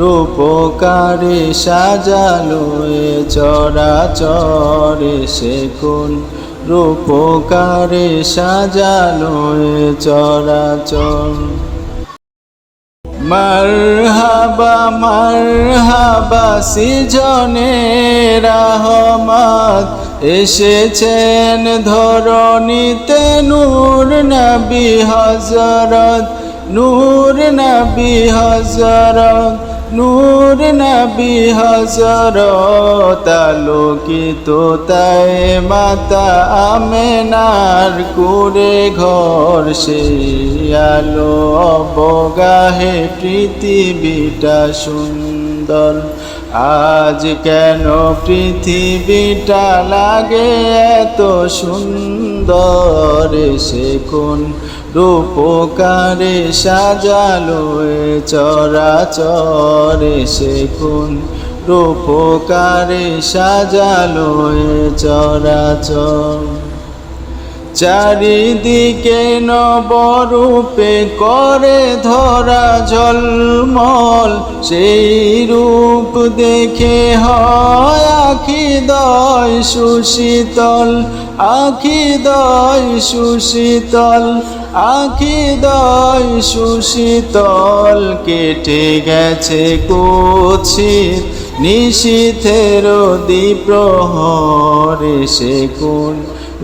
রূপকারে সাজালো এ চরাচরে সে কোন রূপকারে সাজালো এ চরাচর। মারহাবা মারহাবা, সিজনে রহমত। এসেছেন ধরণীতে নূর নবী হজরত নূর নবী হজরত নূর নবী হজরত আলোকিত তাই মাতা আমেনার কুরে ঘর, সে আলো অবগাহে পৃথিবীটা সুন্দর। আজ কেন পৃথিবীটা লাগে এত সুন্দর? সে কোন রূপকারে সাজালো চরাচরে কোন রূপকারে সাজালো চরাচর। চারিদিকে নবরূপে করে ধরা ঝলমল, সেই রূপ দেখে হয় আখি দয় সুশীতল, আখি দয় সুশীতল। আখি দয় সুশীতল কেটে গেছে কুৎসিত। নিশীথের দ্বীপ্রহরে সে কোন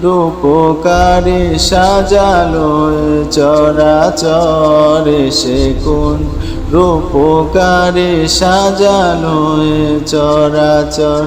রূপকারে সাজালো চরাচরে সে কোন রূপকারে সাজালো চরাচর।